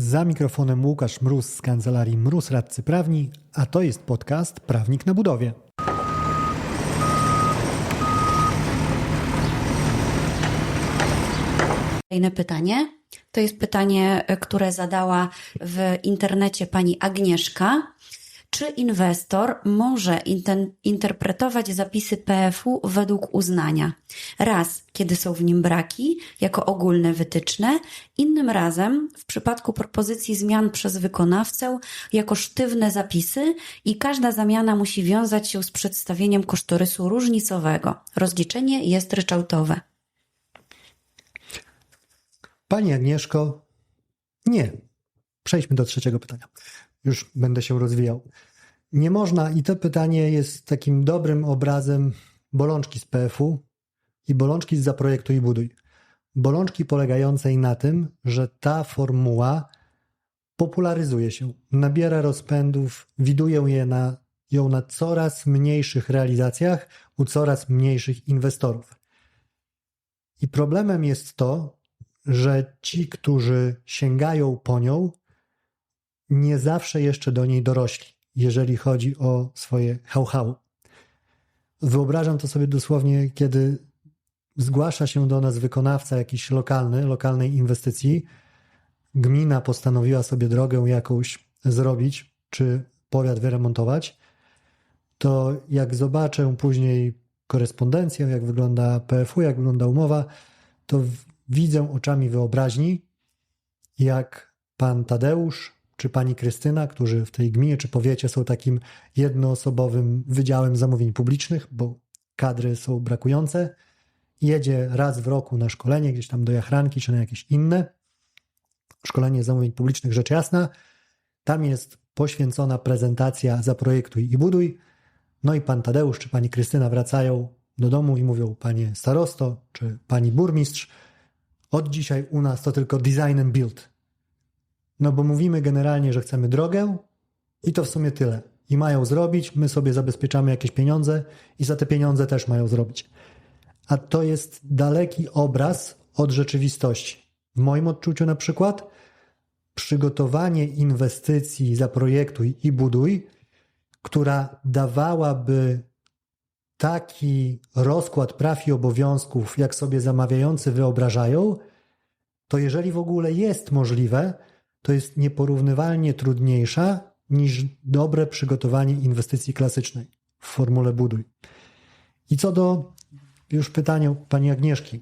Za mikrofonem Łukasz Mróz z kancelarii Mróz Radcy Prawni, a to jest podcast Prawnik na budowie. Kolejne pytanie. To jest pytanie, które zadała w internecie pani Agnieszka. Czy inwestor może interpretować zapisy PFU według uznania? Raz, kiedy są w nim braki, jako ogólne wytyczne, innym razem, w przypadku propozycji zmian przez wykonawcę, jako sztywne zapisy i każda zamiana musi wiązać się z przedstawieniem kosztorysu różnicowego. Rozliczenie jest ryczałtowe. Pani Agnieszko, nie. Przejdźmy do trzeciego pytania. Już będę się rozwijał. Nie można, i to pytanie jest takim dobrym obrazem bolączki z PFU i bolączki z zaprojektu i buduj. Bolączki polegającej na tym, że ta formuła popularyzuje się, nabiera rozpędów, widuję je na, ją na coraz mniejszych realizacjach u coraz mniejszych inwestorów. I problemem jest to, że ci, którzy sięgają po nią, nie zawsze jeszcze do niej dorośli, jeżeli chodzi o swoje hał-hał. Wyobrażam to sobie dosłownie, kiedy zgłasza się do nas wykonawca jakiś lokalny, lokalnej inwestycji, gmina postanowiła sobie drogę jakąś zrobić, czy powiat wyremontować, to jak zobaczę później korespondencję, jak wygląda PFU, jak wygląda umowa, to widzę oczami wyobraźni, jak pan Tadeusz czy pani Krystyna, którzy w tej gminie czy powiecie są takim jednoosobowym wydziałem zamówień publicznych, bo kadry są brakujące, jedzie raz w roku na szkolenie gdzieś tam do Jachranki czy na jakieś inne szkolenie zamówień publicznych, rzecz jasna. Tam jest poświęcona prezentacja Zaprojektuj i buduj. No i pan Tadeusz czy pani Krystyna wracają do domu i mówią, panie starosto czy pani burmistrz, od dzisiaj u nas to tylko design and build. No bo mówimy generalnie, że chcemy drogę i to w sumie tyle. I mają zrobić, my sobie zabezpieczamy jakieś pieniądze i za te pieniądze też mają zrobić. A to jest daleki obraz od rzeczywistości. W moim odczuciu na przykład przygotowanie inwestycji zaprojektuj i buduj, która dawałaby taki rozkład praw i obowiązków, jak sobie zamawiający wyobrażają, to jeżeli w ogóle jest możliwe, to jest nieporównywalnie trudniejsza niż dobre przygotowanie inwestycji klasycznej w formule buduj. I co do już pytania pani Agnieszki.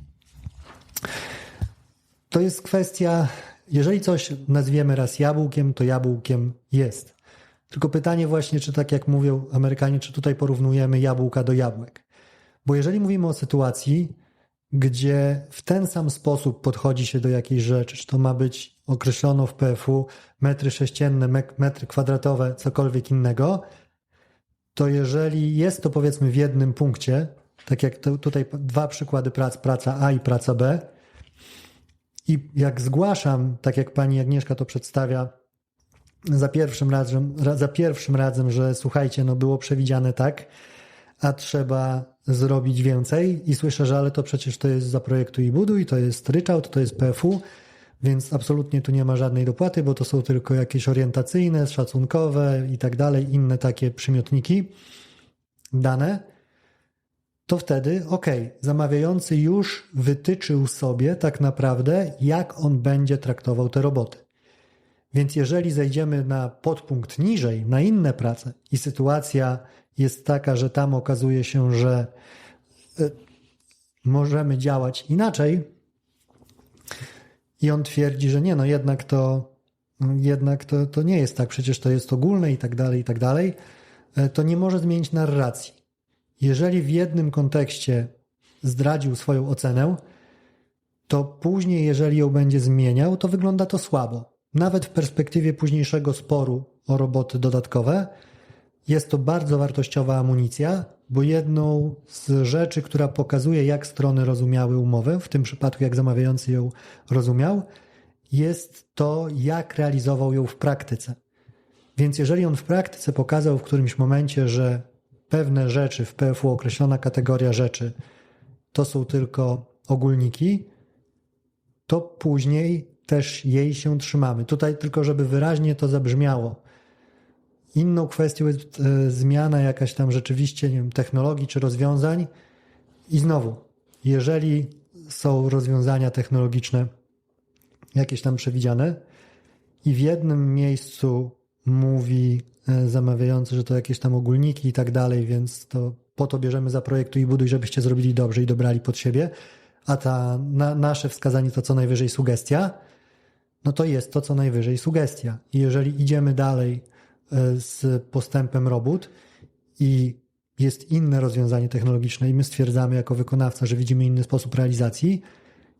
To jest kwestia, jeżeli coś nazwiemy raz jabłkiem, to jabłkiem jest. Tylko pytanie właśnie, czy tak jak mówią Amerykanie, czy tutaj porównujemy jabłka do jabłek. Bo jeżeli mówimy o sytuacji, gdzie w ten sam sposób podchodzi się do jakiejś rzeczy, czy to ma być określono w PFU metry sześcienne, metry kwadratowe, cokolwiek innego, to jeżeli jest to powiedzmy w jednym punkcie, tak jak tutaj dwa przykłady prac, praca A i praca B, i jak zgłaszam, tak jak pani Agnieszka to przedstawia, za pierwszym razem, za pierwszym razem, że słuchajcie, no było przewidziane tak, a trzeba zrobić więcej i słyszę, że ale to przecież to jest za projektu i buduj, to jest ryczałt, to jest PFU, więc absolutnie tu nie ma żadnej dopłaty, bo to są tylko jakieś orientacyjne, szacunkowe i tak dalej, inne takie przymiotniki dane, to wtedy ok, zamawiający już wytyczył sobie tak naprawdę, jak on będzie traktował te roboty. Więc jeżeli zejdziemy na podpunkt niżej, na inne prace i sytuacja jest taka, że tam okazuje się, że e, możemy działać inaczej, i on twierdzi, że nie, no jednak to, jednak to, to nie jest tak, przecież to jest ogólne i tak dalej, i tak dalej, e, to nie może zmienić narracji. Jeżeli w jednym kontekście zdradził swoją ocenę, to później, jeżeli ją będzie zmieniał, to wygląda to słabo. Nawet w perspektywie późniejszego sporu o roboty dodatkowe, jest to bardzo wartościowa amunicja, bo jedną z rzeczy, która pokazuje, jak strony rozumiały umowę, w tym przypadku jak zamawiający ją rozumiał, jest to, jak realizował ją w praktyce. Więc jeżeli on w praktyce pokazał w którymś momencie, że pewne rzeczy w PFU, określona kategoria rzeczy, to są tylko ogólniki, to później też jej się trzymamy. Tutaj tylko, żeby wyraźnie to zabrzmiało. Inną kwestią jest e, zmiana jakaś tam rzeczywiście nie wiem, technologii czy rozwiązań. I znowu, jeżeli są rozwiązania technologiczne jakieś tam przewidziane i w jednym miejscu mówi e, zamawiający, że to jakieś tam ogólniki i tak dalej, więc to po to bierzemy za projektu i buduj, żebyście zrobili dobrze i dobrali pod siebie, a ta na, nasze wskazanie to co najwyżej sugestia, no to jest to co najwyżej sugestia. I jeżeli idziemy dalej z postępem robót i jest inne rozwiązanie technologiczne i my stwierdzamy jako wykonawca, że widzimy inny sposób realizacji,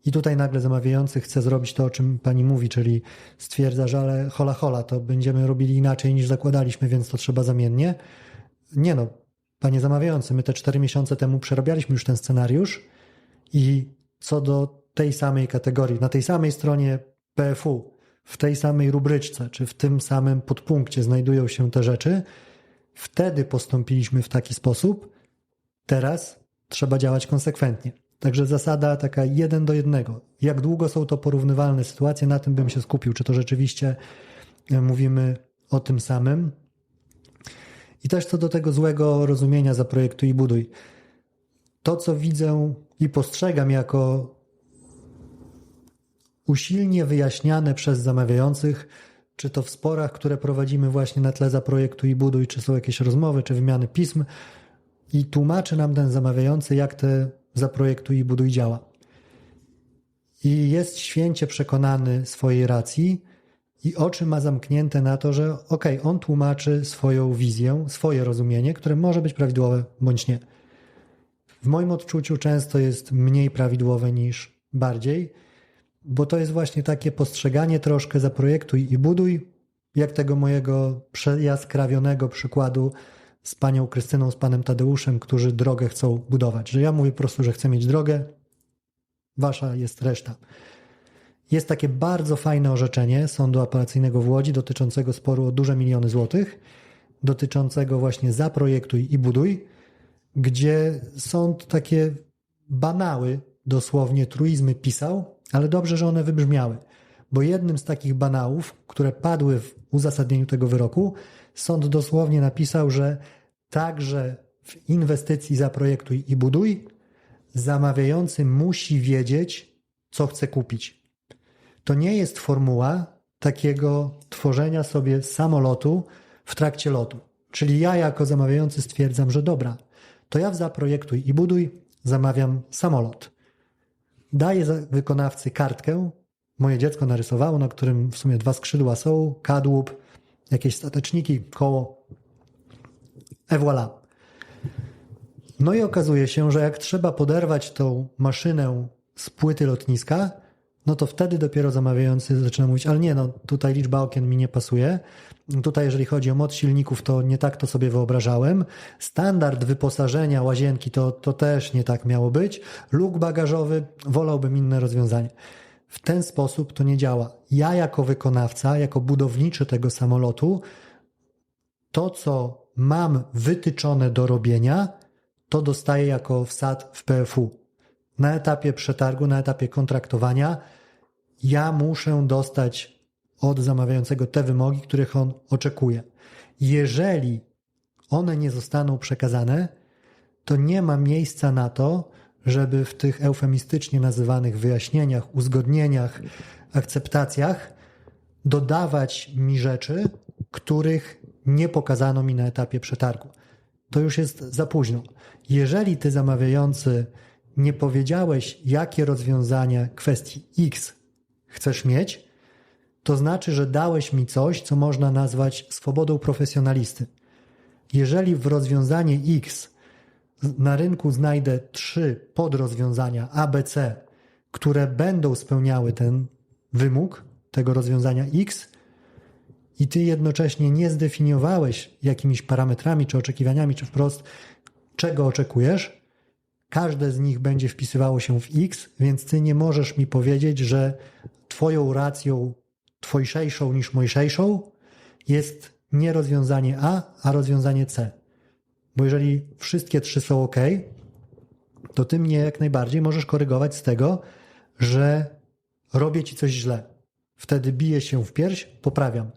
i tutaj nagle zamawiający chce zrobić to, o czym pani mówi, czyli stwierdza, że ale hola hola, to będziemy robili inaczej niż zakładaliśmy, więc to trzeba zamiennie. Nie no, panie zamawiający, my te cztery miesiące temu przerabialiśmy już ten scenariusz i co do tej samej kategorii, na tej samej stronie PFU, w tej samej rubryczce, czy w tym samym podpunkcie znajdują się te rzeczy, wtedy postąpiliśmy w taki sposób, teraz trzeba działać konsekwentnie. Także zasada taka jeden do jednego. Jak długo są to porównywalne sytuacje, na tym bym się skupił. Czy to rzeczywiście e, mówimy o tym samym? I też co do tego złego rozumienia za projektu i buduj. To, co widzę i postrzegam jako usilnie wyjaśniane przez zamawiających, czy to w sporach, które prowadzimy właśnie na tle za projektu i buduj, czy są jakieś rozmowy, czy wymiany pism, i tłumaczy nam ten zamawiający, jak te zaprojektuj i buduj działa. I jest święcie przekonany swojej racji i oczy ma zamknięte na to, że okej, okay, on tłumaczy swoją wizję, swoje rozumienie, które może być prawidłowe bądź nie. W moim odczuciu często jest mniej prawidłowe niż bardziej, bo to jest właśnie takie postrzeganie troszkę zaprojektuj i buduj, jak tego mojego jaskrawionego przykładu z panią Krystyną, z panem Tadeuszem, którzy drogę chcą budować. Że ja mówię po prostu, że chcę mieć drogę, wasza jest reszta. Jest takie bardzo fajne orzeczenie Sądu Apelacyjnego w Łodzi dotyczącego sporu o duże miliony złotych, dotyczącego właśnie zaprojektuj i buduj, gdzie sąd takie banały, dosłownie truizmy pisał, ale dobrze, że one wybrzmiały. Bo jednym z takich banałów, które padły w uzasadnieniu tego wyroku, sąd dosłownie napisał, że Także w inwestycji zaprojektuj i buduj zamawiający musi wiedzieć, co chce kupić. To nie jest formuła takiego tworzenia sobie samolotu w trakcie lotu. Czyli ja jako zamawiający stwierdzam, że dobra, to ja w zaprojektuj i buduj zamawiam samolot. Daję wykonawcy kartkę, moje dziecko narysowało, na którym w sumie dwa skrzydła są, kadłub, jakieś stateczniki, koło. Et voilà. No i okazuje się, że jak trzeba poderwać tą maszynę z płyty lotniska, no to wtedy dopiero zamawiający zaczyna mówić, ale nie, no tutaj liczba okien mi nie pasuje. Tutaj, jeżeli chodzi o moc silników, to nie tak to sobie wyobrażałem. Standard wyposażenia łazienki to, to też nie tak miało być. Luk bagażowy, wolałbym inne rozwiązanie. W ten sposób to nie działa. Ja, jako wykonawca, jako budowniczy tego samolotu, to, co mam wytyczone do robienia, to dostaję jako wsad w PFU. Na etapie przetargu, na etapie kontraktowania, ja muszę dostać od zamawiającego te wymogi, których on oczekuje. Jeżeli one nie zostaną przekazane, to nie ma miejsca na to, żeby w tych eufemistycznie nazywanych wyjaśnieniach, uzgodnieniach, akceptacjach dodawać mi rzeczy, których nie pokazano mi na etapie przetargu. To już jest za późno. Jeżeli ty zamawiający nie powiedziałeś, jakie rozwiązania kwestii X chcesz mieć, to znaczy, że dałeś mi coś, co można nazwać swobodą profesjonalisty. Jeżeli w rozwiązanie X na rynku znajdę trzy podrozwiązania ABC, które będą spełniały ten wymóg tego rozwiązania X, i ty jednocześnie nie zdefiniowałeś jakimiś parametrami czy oczekiwaniami, czy wprost czego oczekujesz, każde z nich będzie wpisywało się w X, więc ty nie możesz mi powiedzieć, że twoją racją twojszejszą niż mojszejszą jest nie rozwiązanie A, a rozwiązanie C. Bo jeżeli wszystkie trzy są ok, to ty mnie jak najbardziej możesz korygować z tego, że robię ci coś źle wtedy biję się w pierś, poprawiam.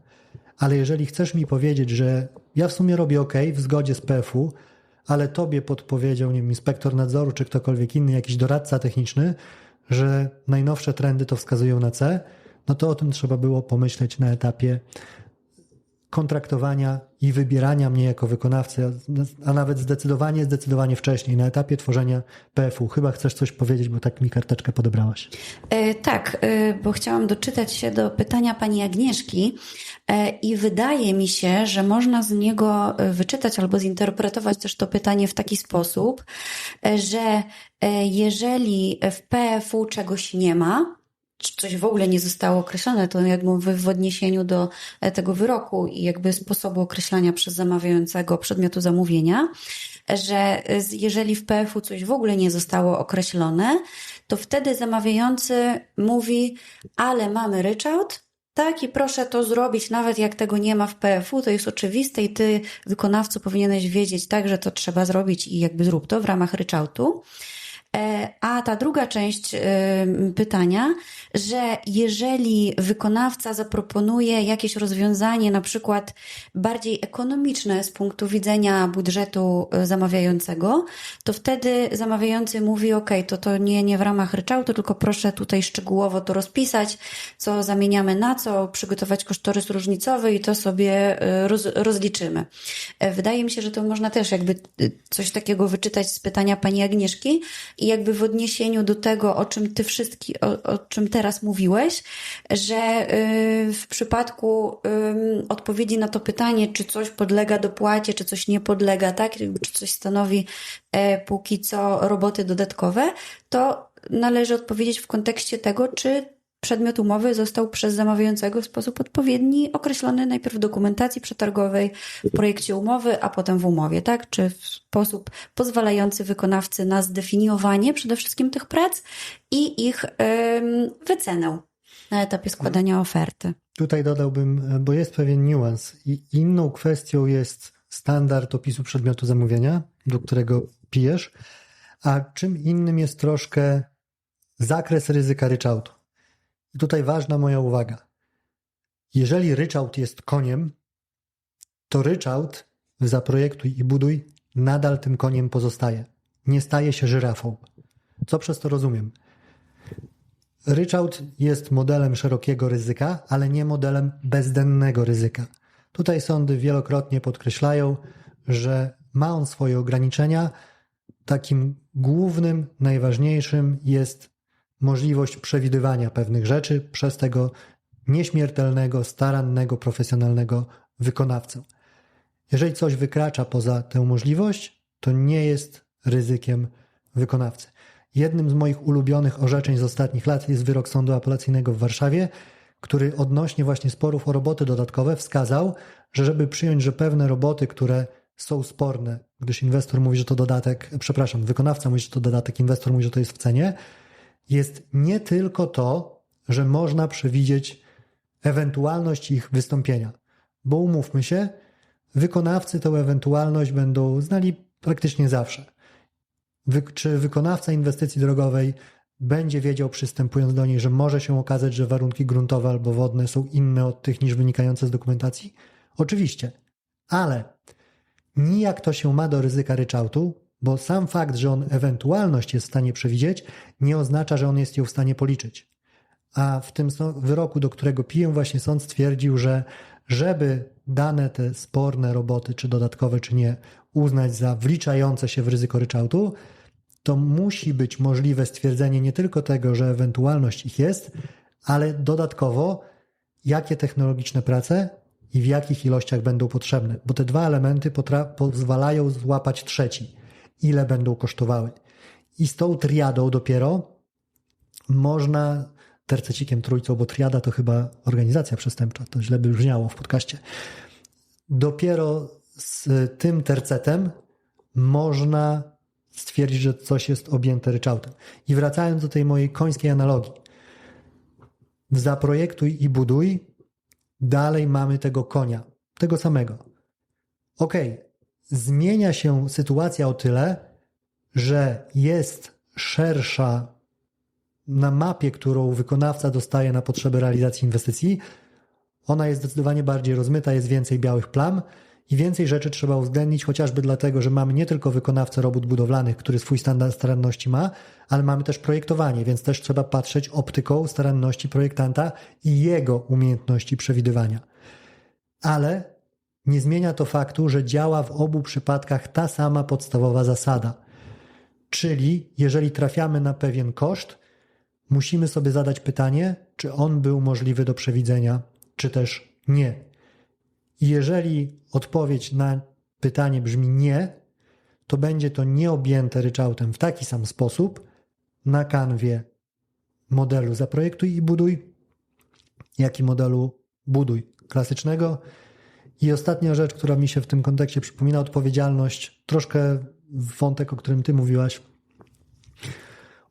Ale jeżeli chcesz mi powiedzieć, że ja w sumie robię ok w zgodzie z PFU, ale tobie podpowiedział, nie wiem, inspektor nadzoru czy ktokolwiek inny, jakiś doradca techniczny, że najnowsze trendy to wskazują na C, no to o tym trzeba było pomyśleć na etapie kontraktowania i wybierania mnie jako wykonawcy, a nawet zdecydowanie, zdecydowanie wcześniej, na etapie tworzenia PFU. Chyba chcesz coś powiedzieć, bo tak mi karteczkę podobrałaś. E, tak, e, bo chciałam doczytać się do pytania pani Agnieszki e, i wydaje mi się, że można z niego wyczytać albo zinterpretować też to pytanie w taki sposób, że jeżeli w PFU czegoś nie ma, coś w ogóle nie zostało określone, to jakby w odniesieniu do e, tego wyroku i jakby sposobu określania przez zamawiającego przedmiotu zamówienia, że jeżeli w PF-u coś w ogóle nie zostało określone, to wtedy zamawiający mówi, ale mamy ryczałt, tak, i proszę to zrobić, nawet jak tego nie ma w PFU, to jest oczywiste i ty, wykonawco, powinieneś wiedzieć tak, że to trzeba zrobić i jakby zrób to w ramach ryczałtu. E, a ta druga część e, pytania, że jeżeli wykonawca zaproponuje jakieś rozwiązanie, na przykład bardziej ekonomiczne z punktu widzenia budżetu e, zamawiającego, to wtedy zamawiający mówi: OK, to to nie, nie w ramach ryczałtu, tylko proszę tutaj szczegółowo to rozpisać, co zamieniamy na co, przygotować kosztorys różnicowy i to sobie roz, rozliczymy. Wydaje mi się, że to można też jakby coś takiego wyczytać z pytania pani Agnieszki i jakby w odniesieniu do tego, o czym ty wszystki, o, o czym teraz mówiłeś, że y, w przypadku odpowiedzi na to pytanie, czy coś podlega dopłacie, czy coś nie podlega, tak, czy coś stanowi e, póki co roboty dodatkowe, to należy odpowiedzieć w kontekście tego, czy przedmiot umowy został przez zamawiającego w sposób odpowiedni określony najpierw w dokumentacji przetargowej, w projekcie umowy, a potem w umowie, tak? Czy w sposób pozwalający wykonawcy na zdefiniowanie przede wszystkim tych prac i ich wycenę na etapie składania oferty. Tutaj dodałbym, bo jest pewien niuans inną kwestią jest standard opisu przedmiotu zamówienia, do którego pijesz, a czym innym jest troszkę zakres ryzyka ryczałtu. I tutaj ważna moja uwaga. Jeżeli ryczałt jest koniem, to ryczałt zaprojektuj i buduj nadal tym koniem pozostaje. Nie staje się żyrafą. Co przez to rozumiem? Ryczałt jest modelem szerokiego ryzyka, ale nie modelem bezdennego ryzyka. Tutaj sądy wielokrotnie podkreślają, że ma on swoje ograniczenia. Takim głównym, najważniejszym jest możliwość przewidywania pewnych rzeczy przez tego nieśmiertelnego, starannego, profesjonalnego wykonawcę. Jeżeli coś wykracza poza tę możliwość, to nie jest ryzykiem wykonawcy. Jednym z moich ulubionych orzeczeń z ostatnich lat jest wyrok Sądu Apelacyjnego w Warszawie, który odnośnie właśnie sporów o roboty dodatkowe wskazał, że żeby przyjąć, że pewne roboty, które są sporne, gdyż inwestor mówi, że to dodatek, przepraszam, wykonawca mówi, że to dodatek, inwestor mówi, że to jest w cenie, jest nie tylko to, że można przewidzieć ewentualność ich wystąpienia, bo umówmy się, wykonawcy tę ewentualność będą znali praktycznie zawsze. Wy, czy wykonawca inwestycji drogowej będzie wiedział, przystępując do niej, że może się okazać, że warunki gruntowe albo wodne są inne od tych niż wynikające z dokumentacji? Oczywiście, ale nijak to się ma do ryzyka ryczałtu, bo sam fakt, że on ewentualność jest w stanie przewidzieć, nie oznacza, że on jest ją w stanie policzyć. A w tym wyroku, do którego piję, właśnie sąd stwierdził, że żeby dane te sporne roboty, czy dodatkowe, czy nie, uznać za wliczające się w ryzyko ryczałtu, to musi być możliwe stwierdzenie nie tylko tego, że ewentualność ich jest, ale dodatkowo, jakie technologiczne prace i w jakich ilościach będą potrzebne, bo te dwa elementy pozwalają złapać trzeci ile będą kosztowały. I z tą triadą dopiero można tercecikiem trójcą, bo triada to chyba organizacja przestępcza, to źle by brzmiało w podcaście. Dopiero z tym tercetem można stwierdzić, że coś jest objęte ryczałtem. I wracając do tej mojej końskiej analogii. Zaprojektuj i buduj, dalej mamy tego konia, tego samego. Okej, okay, zmienia się sytuacja o tyle, że jest szersza na mapie, którą wykonawca dostaje na potrzeby realizacji inwestycji, ona jest zdecydowanie bardziej rozmyta, jest więcej białych plam i więcej rzeczy trzeba uwzględnić, chociażby dlatego, że mamy nie tylko wykonawcę robót budowlanych, który swój standard staranności ma, ale mamy też projektowanie, więc też trzeba patrzeć optyką staranności projektanta i jego umiejętności przewidywania. Ale nie zmienia to faktu, że działa w obu przypadkach ta sama podstawowa zasada. Czyli jeżeli trafiamy na pewien koszt, musimy sobie zadać pytanie, czy on był możliwy do przewidzenia, czy też nie. Jeżeli odpowiedź na pytanie brzmi nie, to będzie to nieobjęte ryczałtem w taki sam sposób na kanwie modelu zaprojektuj i buduj, jak i modelu buduj klasycznego. I ostatnia rzecz, która mi się w tym kontekście przypomina, odpowiedzialność, troszkę wątek, o którym ty mówiłaś.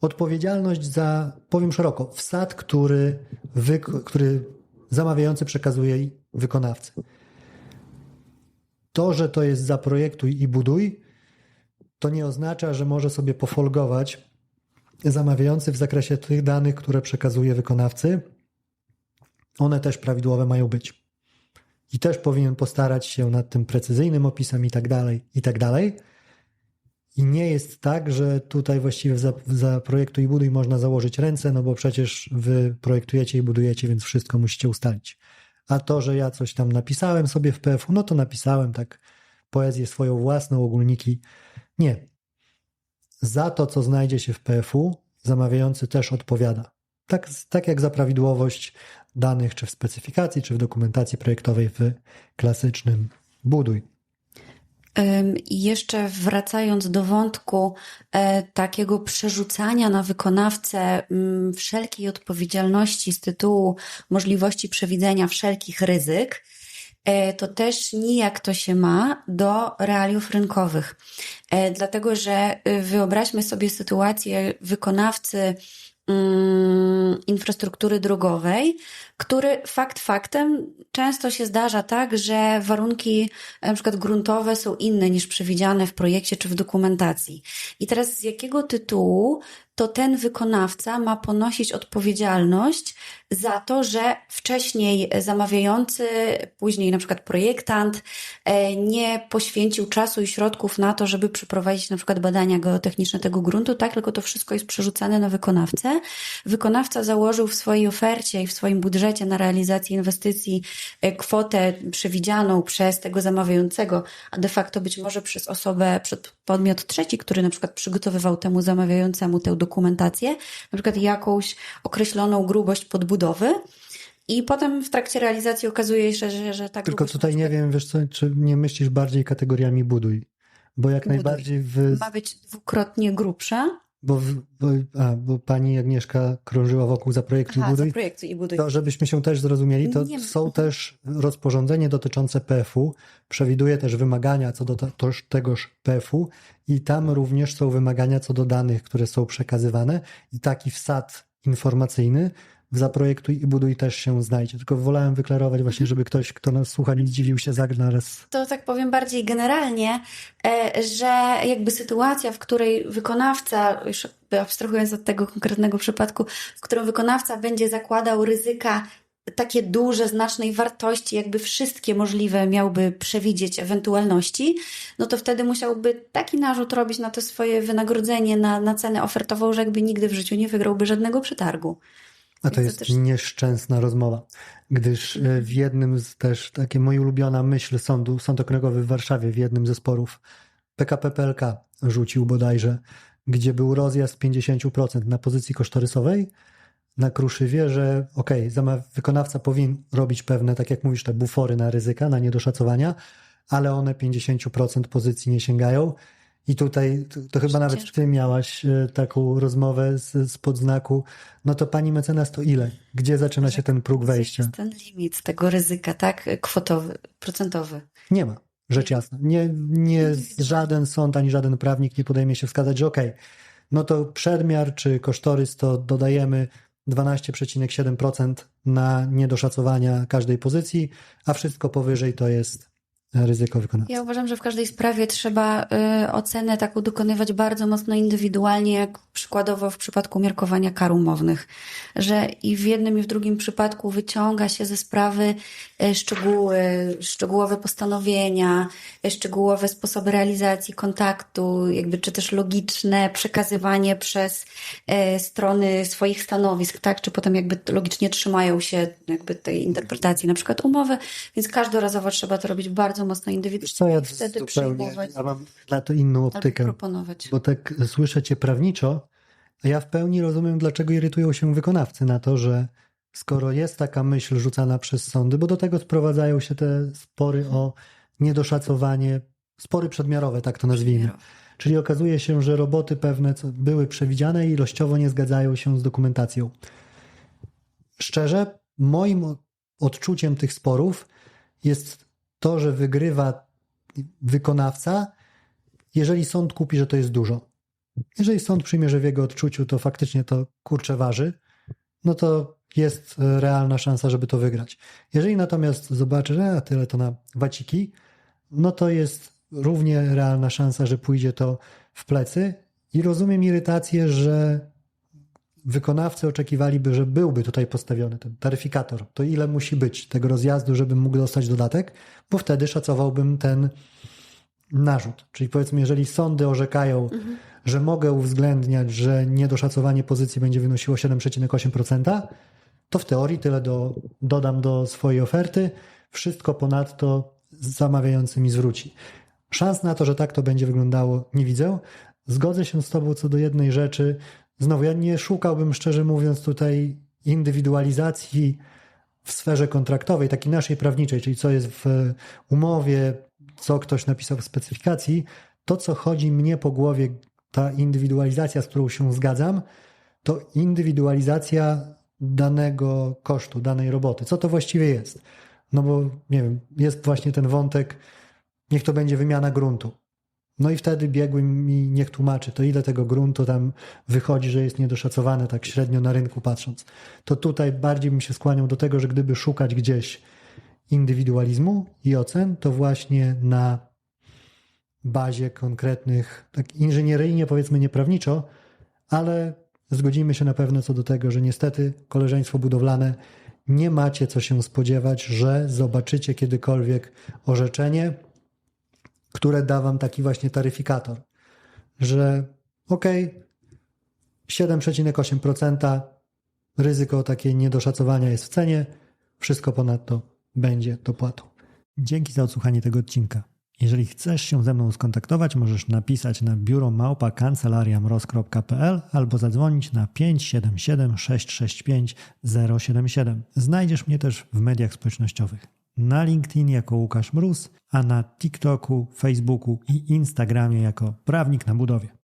Odpowiedzialność za, powiem szeroko, wsad, który, który zamawiający przekazuje wykonawcy. To, że to jest zaprojektuj i buduj, to nie oznacza, że może sobie pofolgować zamawiający w zakresie tych danych, które przekazuje wykonawcy. One też prawidłowe mają być. I też powinien postarać się nad tym precyzyjnym opisem i tak dalej, i tak dalej. I nie jest tak, że tutaj właściwie za, za projektu i buduj można założyć ręce, no bo przecież wy projektujecie i budujecie, więc wszystko musicie ustalić. A to, że ja coś tam napisałem sobie w PF-u, no to napisałem tak poezję swoją własną, ogólniki. Nie. Za to, co znajdzie się w PF-u, zamawiający też odpowiada. Tak, tak jak za prawidłowość danych, czy w specyfikacji, czy w dokumentacji projektowej w klasycznym buduj. Jeszcze wracając do wątku e, takiego przerzucania na wykonawcę wszelkiej odpowiedzialności z tytułu możliwości przewidzenia wszelkich ryzyk, e, to też nijak to się ma do realiów rynkowych. E, dlatego, że wyobraźmy sobie sytuację wykonawcy infrastruktury drogowej, który fakt faktem często się zdarza tak, że warunki na przykład gruntowe są inne niż przewidziane w projekcie czy w dokumentacji. I teraz z jakiego tytułu to ten wykonawca ma ponosić odpowiedzialność za to, że wcześniej zamawiający, później na przykład projektant e, nie poświęcił czasu i środków na to, żeby przeprowadzić na przykład badania geotechniczne tego gruntu, tak, tylko to wszystko jest przerzucane na wykonawcę. Wykonawca założył w swojej ofercie i w swoim budżecie na realizację inwestycji e, kwotę przewidzianą przez tego zamawiającego, a de facto być może przez osobę, przed podmiot trzeci, który na przykład przygotowywał temu zamawiającemu tę dokumentację, na przykład jakąś określoną grubość podbudowy. I potem w trakcie realizacji okazuje się, że, że tak. Tylko tutaj nie wiem, wiesz co, czy nie myślisz bardziej kategoriami buduj? Bo jak buduj. najbardziej w... Ma być dwukrotnie grubsza. Bo, bo, a, bo pani Agnieszka krążyła wokół zaprojektu Aha, i buduj. Zaprojektu i buduj. To, żebyśmy się też zrozumieli, to nie. są też rozporządzenie dotyczące PF-u, przewiduje też wymagania co do tegoż PF-u i tam również są wymagania co do danych, które są przekazywane i taki wsad informacyjny w Zaprojektuj i Buduj też się znajdzie. Tylko wolałem wyklarować właśnie, żeby ktoś, kto nas słucha, nie zdziwił się zaraz. To tak powiem bardziej generalnie, e, że jakby sytuacja, w której wykonawca, już abstrahując od tego konkretnego przypadku, w którym wykonawca będzie zakładał ryzyka takie duże, znacznej wartości, jakby wszystkie możliwe miałby przewidzieć ewentualności, no to wtedy musiałby taki narzut robić na to swoje wynagrodzenie, na, na cenę ofertową, że jakby nigdy w życiu nie wygrałby żadnego przetargu. A to jest też... nieszczęsna rozmowa, gdyż e, w jednym z też, takie moja ulubiona myśl sądu, Sąd Okręgowy w Warszawie w jednym ze sporów PKP PLK rzucił bodajże, gdzie był rozjazd 50% na pozycji kosztorysowej, na kruszywie, że okej, okay, wykonawca powinien robić pewne, tak jak mówisz, te bufory na ryzyka, na niedoszacowania, ale one 50% pozycji nie sięgają i tutaj to, to chyba nawet ciężko. ty miałaś e, taką rozmowę z, z podznaku. No to pani mecenas to ile? Gdzie zaczyna się ten próg wejścia? Jest ten limit tego ryzyka, tak? Kwotowy, procentowy. Nie ma, rzecz jasna. Nie, nie żaden sąd ani żaden prawnik nie podejmie się wskazać, że okej, okay, no to przedmiar czy kosztorys to dodajemy 12,7% na niedoszacowania każdej pozycji, a wszystko powyżej to jest ryzyko wykonawcy. Ja uważam, że w każdej sprawie trzeba y, ocenę taką dokonywać bardzo mocno indywidualnie, jak przykładowo w przypadku miarkowania kar umownych, że i w jednym i w drugim przypadku wyciąga się ze sprawy y, szczegóły, szczegółowe postanowienia, y, szczegółowe sposoby realizacji kontaktu, jakby czy też logiczne przekazywanie przez y, strony swoich stanowisk, tak, czy potem jakby logicznie trzymają się jakby tej interpretacji na przykład umowy, więc każdorazowo trzeba to robić bardzo mocno Wiesz indywidualnie co, ja i wtedy przyjmować ja mam na to inną optykę, proponować. bo tak słyszę cię prawniczo, a ja w pełni rozumiem, dlaczego irytują się wykonawcy na to, że skoro jest taka myśl rzucana przez sądy, bo do tego sprowadzają się te spory o niedoszacowanie, spory przedmiarowe, tak to nazwijmy. Czyli okazuje się, że roboty pewne były przewidziane ilościowo nie zgadzają się z dokumentacją. Szczerze, moim odczuciem tych sporów jest to, że wygrywa wykonawca, jeżeli sąd kupi, że to jest dużo. Jeżeli sąd przyjmie, że w jego odczuciu to faktycznie to kurcze waży, no to jest e, realna szansa, żeby to wygrać. Jeżeli natomiast zobaczy, że a, tyle to na waciki, no to jest równie realna szansa, że pójdzie to w plecy i rozumiem irytację, że wykonawcy oczekiwaliby, że byłby tutaj postawiony ten taryfikator. To ile musi być tego rozjazdu, żebym mógł dostać dodatek, bo wtedy szacowałbym ten narzut. Czyli powiedzmy, jeżeli sądy orzekają, że mogę uwzględniać, że niedoszacowanie pozycji będzie wynosiło 7,8%, to w teorii tyle do, dodam do swojej oferty. Wszystko ponadto zamawiający mi zwróci. Szans na to, że tak to będzie wyglądało, nie widzę. Zgodzę się z Tobą co do jednej rzeczy. Znowu, ja nie szukałbym, szczerze mówiąc, tutaj indywidualizacji w sferze kontraktowej, takiej naszej prawniczej, czyli co jest w umowie, co ktoś napisał w specyfikacji. To, co chodzi mnie po głowie, ta indywidualizacja, z którą się zgadzam, to indywidualizacja danego kosztu, danej roboty. Co to właściwie jest? No bo, nie wiem, jest właśnie ten wątek, niech to będzie wymiana gruntu. No i wtedy biegły mi niech tłumaczy, to ile tego gruntu tam wychodzi, że jest niedoszacowane tak średnio na rynku patrząc. To tutaj bardziej bym się skłaniał do tego, że gdyby szukać gdzieś indywidualizmu i ocen, to właśnie na bazie konkretnych, tak inżynieryjnie powiedzmy nieprawniczo, ale zgodzimy się na pewno co do tego, że niestety koleżeństwo budowlane nie macie co się spodziewać, że zobaczycie kiedykolwiek orzeczenie, które da wam taki właśnie taryfikator, że ok, 7,8% ryzyko takie niedoszacowania jest w cenie, wszystko ponadto będzie dopłatą. Dzięki za odsłuchanie tego odcinka. Jeżeli chcesz się ze mną skontaktować, możesz napisać na biuro małpa albo zadzwonić na 577 665 077. Znajdziesz mnie też w mediach społecznościowych. Na LinkedIn jako Łukasz Mróz, a na TikToku, Facebooku i Instagramie jako Prawnik na Budowie.